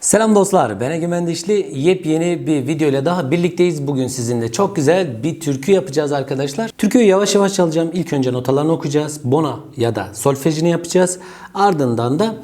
Selam dostlar, ben Egemen Dişli. Yepyeni bir video ile daha birlikteyiz. Bugün sizinle çok güzel bir türkü yapacağız arkadaşlar. Türküyü yavaş yavaş çalacağım. İlk önce notalarını okuyacağız. Bona ya da solfejini yapacağız. Ardından da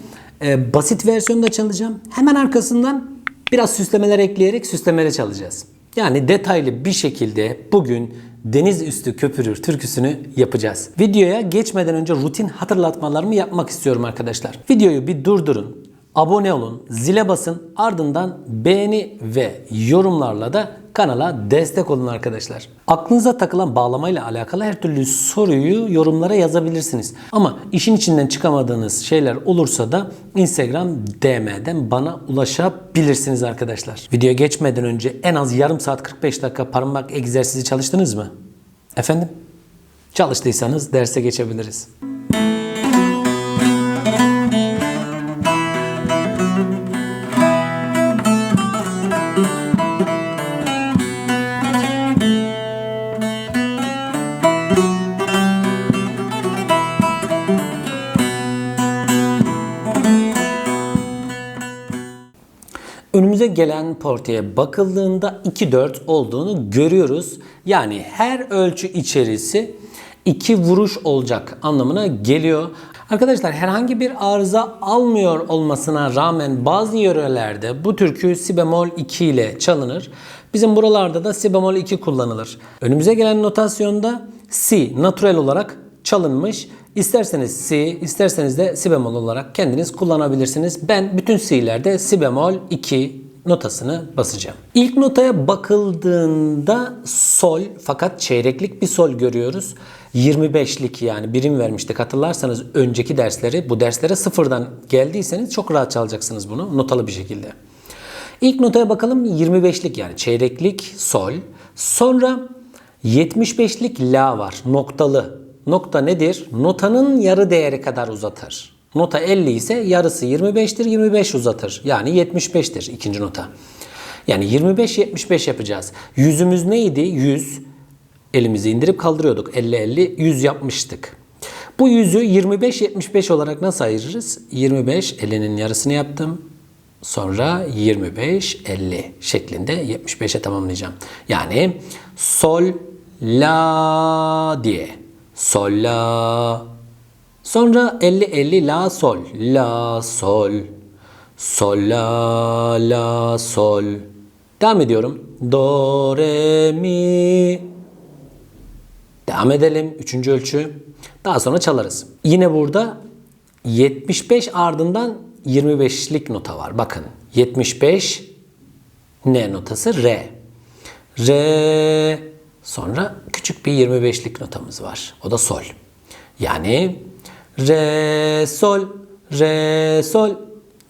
e, basit versiyonda çalacağım. Hemen arkasından biraz süslemeler ekleyerek süslemeli çalacağız. Yani detaylı bir şekilde bugün Deniz Üstü Köpürür türküsünü yapacağız. Videoya geçmeden önce rutin hatırlatmalarımı yapmak istiyorum arkadaşlar. Videoyu bir durdurun. Abone olun, zile basın, ardından beğeni ve yorumlarla da kanala destek olun arkadaşlar. Aklınıza takılan bağlamayla alakalı her türlü soruyu yorumlara yazabilirsiniz. Ama işin içinden çıkamadığınız şeyler olursa da Instagram DM'den bana ulaşabilirsiniz arkadaşlar. Videoya geçmeden önce en az yarım saat 45 dakika parmak egzersizi çalıştınız mı? Efendim? Çalıştıysanız derse geçebiliriz. Önümüze gelen portaya bakıldığında 2-4 olduğunu görüyoruz. Yani her ölçü içerisi iki vuruş olacak anlamına geliyor. Arkadaşlar herhangi bir arıza almıyor olmasına rağmen bazı yörelerde bu türkü si bemol 2 ile çalınır. Bizim buralarda da si bemol 2 kullanılır. Önümüze gelen notasyonda si natural olarak çalınmış. İsterseniz si, isterseniz de si bemol olarak kendiniz kullanabilirsiniz. Ben bütün si'lerde si bemol 2 notasını basacağım. İlk notaya bakıldığında sol fakat çeyreklik bir sol görüyoruz. 25'lik yani birim vermiştik hatırlarsanız önceki dersleri bu derslere sıfırdan geldiyseniz çok rahat çalacaksınız bunu notalı bir şekilde. İlk notaya bakalım 25'lik yani çeyreklik sol. Sonra 75'lik la var noktalı. Nokta nedir? Notanın yarı değeri kadar uzatır. Nota 50 ise yarısı 25'tir, 25 uzatır. Yani 75'tir ikinci nota. Yani 25-75 yapacağız. Yüzümüz neydi? 100. Elimizi indirip kaldırıyorduk. 50-50, 100 yapmıştık. Bu yüzü 25-75 olarak nasıl ayırırız? 25, 50'nin yarısını yaptım. Sonra 25, 50 şeklinde 75'e tamamlayacağım. Yani sol, la diye. Sol, la. Sonra 50, 50, la, sol. La, sol. Sol, la, la, sol. Devam ediyorum. Do, re, mi. Devam edelim. Üçüncü ölçü. Daha sonra çalarız. Yine burada 75 ardından 25'lik nota var. Bakın 75 ne notası? Re. Re. Sonra küçük bir 25'lik notamız var. O da sol. Yani re sol re sol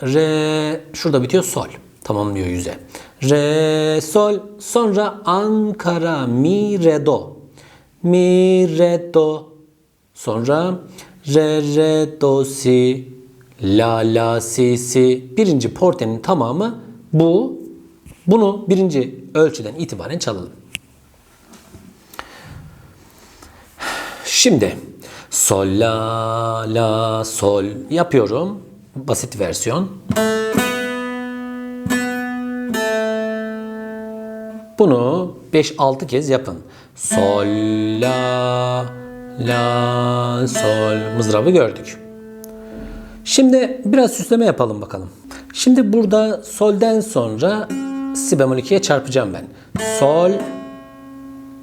re şurada bitiyor sol. Tamamlıyor yüze. Re sol sonra Ankara mi re do. Mi re do. Sonra re re do si la la si si. Birinci portenin tamamı bu. Bunu birinci ölçüden itibaren çalalım. Şimdi sol la la sol yapıyorum. Basit versiyon. Bunu 5-6 kez yapın. Sol la la sol mızrabı gördük. Şimdi biraz süsleme yapalım bakalım. Şimdi burada solden sonra si bemol 2'ye çarpacağım ben. Sol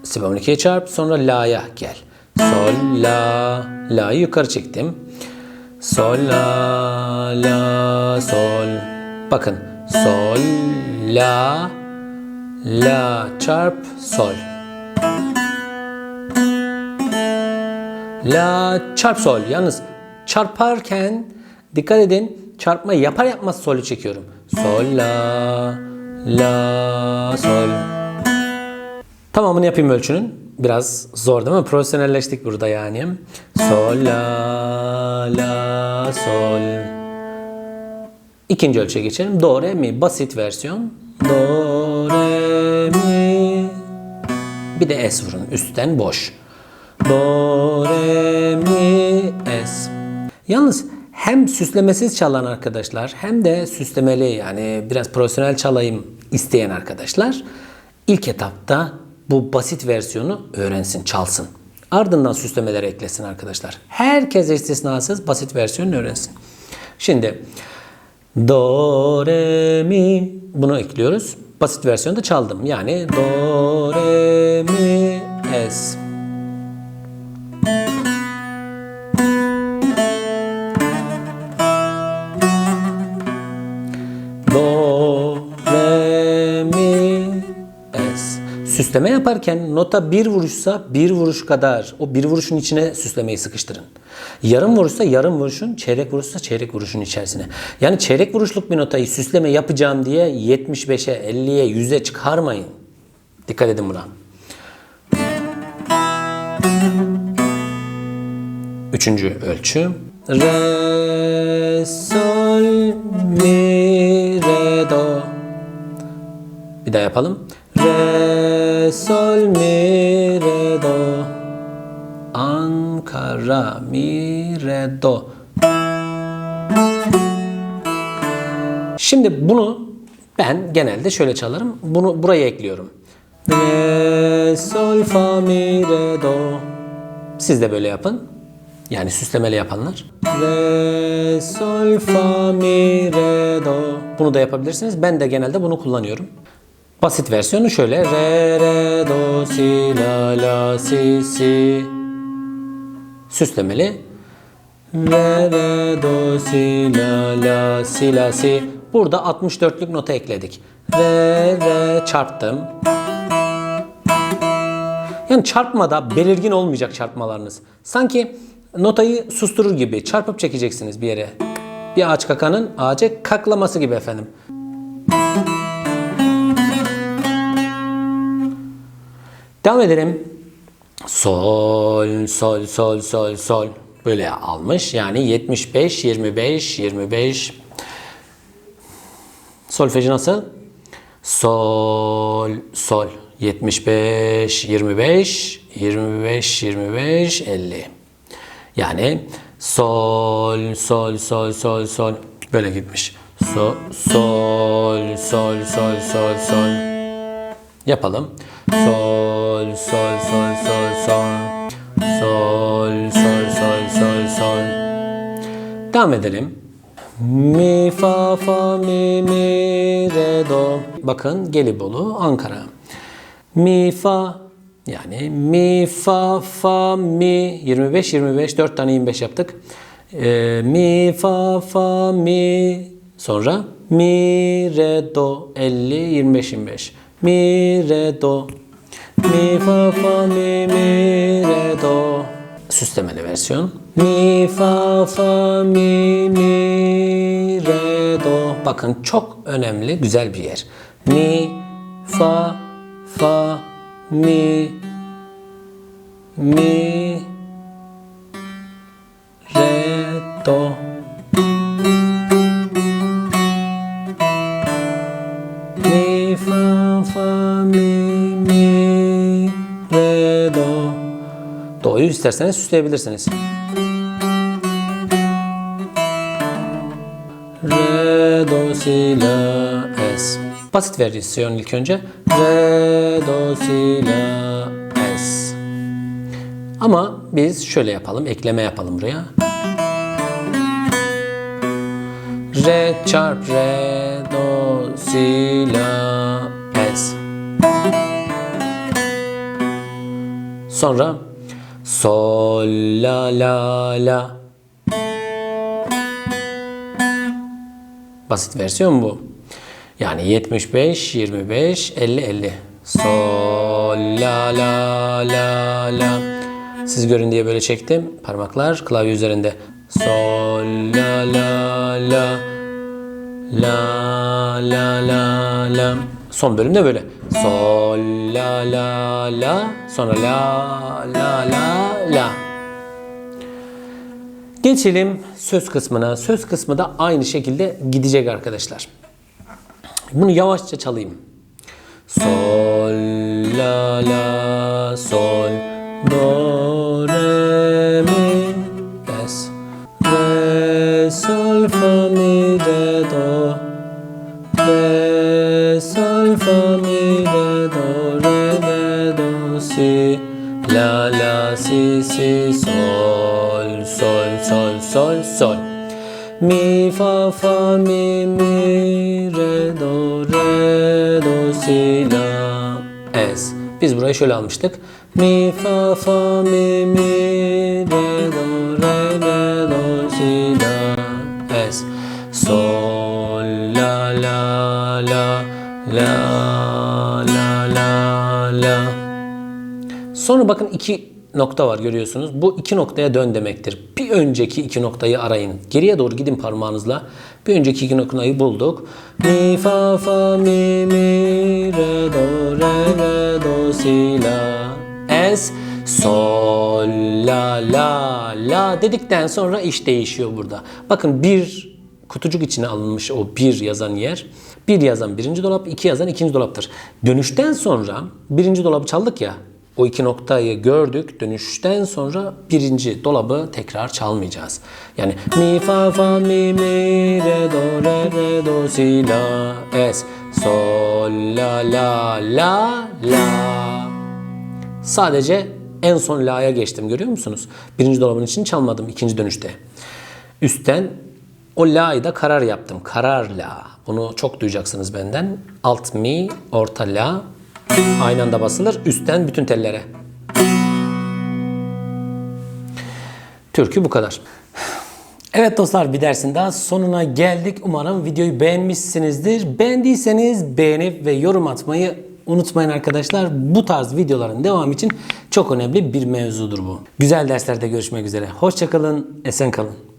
si bemol 2'ye çarp sonra la'ya gel. Sol la la'yı yukarı çektim. Sol la la sol. Bakın sol la la çarp sol. La çarp sol. Yalnız çarparken dikkat edin çarpma yapar yapmaz solü çekiyorum. Sol la la sol. Tamamını yapayım ölçünün. Biraz zor değil mi? Profesyonelleştik burada yani. Sol la la sol. İkinci ölçüye geçelim. Do re mi basit versiyon. Do re mi. Bir de es vurun üstten boş. Do re mi es. Yalnız hem süslemesiz çalan arkadaşlar hem de süslemeli yani biraz profesyonel çalayım isteyen arkadaşlar ilk etapta bu basit versiyonu öğrensin, çalsın. Ardından süslemeleri eklesin arkadaşlar. Herkes istisnasız basit versiyonu öğrensin. Şimdi do, re, mi bunu ekliyoruz. Basit versiyonu da çaldım. Yani do, re, mi, es. Süsleme yaparken nota bir vuruşsa bir vuruş kadar o bir vuruşun içine süslemeyi sıkıştırın. Yarım vuruşsa yarım vuruşun, çeyrek vuruşsa çeyrek vuruşun içerisine. Yani çeyrek vuruşluk bir notayı süsleme yapacağım diye 75'e, 50'ye, 100'e çıkarmayın. Dikkat edin buna. Üçüncü ölçü. Re, sol, mi, re, do. Bir daha yapalım. Re, sol, mi, re, do. Ankara, mi, re, do. Şimdi bunu ben genelde şöyle çalarım. Bunu buraya ekliyorum. Re, sol, fa, mi, re, do. Siz de böyle yapın. Yani süslemeli yapanlar. Re, sol, fa, mi, re, do. Bunu da yapabilirsiniz. Ben de genelde bunu kullanıyorum. Basit versiyonu şöyle. Re, re, do, si, la, la, si, si. Süslemeli. Re, re, do, si, la, la, si, la, si. Burada 64'lük nota ekledik. Re, re çarptım. Yani çarpmada belirgin olmayacak çarpmalarınız. Sanki notayı susturur gibi çarpıp çekeceksiniz bir yere. Bir ağaç kakanın ağaca kaklaması gibi efendim. Devam edelim. Sol, sol, sol, sol, sol. Böyle almış. Yani 75, 25, 25. Solfeji nasıl? Sol, sol. 75, 25, 25, 25, 50. Yani sol, sol, sol, sol, sol. Böyle gitmiş. So, sol, sol, sol, sol, sol. Yapalım. Sol, sol, sol, sol, sol. Sol, sol, sol, sol, sol. Devam edelim. Mi, fa, fa, mi, mi, re, do. Bakın Gelibolu, Ankara. Mi, fa, yani mi, fa, fa, mi. 25, 25, 4 tane 25 yaptık. Ee, mi, fa, fa, mi. Sonra mi, re, do. 50, 25, 25. Mi, re, do. Mi, fa, fa, mi, mi, re, do. Süslemeli versiyon. Mi, fa, fa, mi, mi, re, do. Bakın çok önemli, güzel bir yer. Mi, fa, fa, mi, mi, re, do. İsterseniz süsleyebilirsiniz. Re, do, si, la, es. Basit versiyon ilk önce. Re, do, si, la, es. Ama biz şöyle yapalım, ekleme yapalım buraya. Re çarp re, do, si, la, es. Sonra sol, la, la, la. Basit versiyon bu. Yani 75, 25, 50, 50. Sol, la, la, la, la. Siz görün diye böyle çektim. Parmaklar klavye üzerinde. Sol, la, la, la. La, la, la, la. Son bölümde böyle. Sol, la, la, la. Sonra la, la, la, la. Geçelim söz kısmına. Söz kısmı da aynı şekilde gidecek arkadaşlar. Bunu yavaşça çalayım. Sol, la, la, sol, do, re, mi, es. Re, re si si sol sol sol sol sol. Mi fa fa mi mi re do re do si la es. Biz burayı şöyle almıştık. Mi fa fa mi mi re do re re do si la es. Sol la la la la la la la. Sonra bakın iki nokta var görüyorsunuz. Bu iki noktaya dön demektir. Bir önceki iki noktayı arayın. Geriye doğru gidin parmağınızla. Bir önceki iki noktayı bulduk. Mi fa fa mi mi re do re re do si la es sol la la la dedikten sonra iş değişiyor burada. Bakın bir kutucuk içine alınmış o bir yazan yer. Bir yazan birinci dolap, iki yazan ikinci dolaptır. Dönüşten sonra birinci dolabı çaldık ya. O iki noktayı gördük. Dönüşten sonra birinci dolabı tekrar çalmayacağız. Yani mi fa fa mi mi re do re re do si la es sol la la la la. Sadece en son la'ya geçtim görüyor musunuz? Birinci dolabın için çalmadım ikinci dönüşte. Üstten o la'yı da karar yaptım. Karar la. Bunu çok duyacaksınız benden. Alt mi, orta la. Aynı anda basılır. Üstten bütün tellere. Türkü bu kadar. Evet dostlar bir dersin daha sonuna geldik. Umarım videoyu beğenmişsinizdir. Beğendiyseniz beğenip ve yorum atmayı unutmayın arkadaşlar. Bu tarz videoların devamı için çok önemli bir mevzudur bu. Güzel derslerde görüşmek üzere. Hoşçakalın, esen kalın.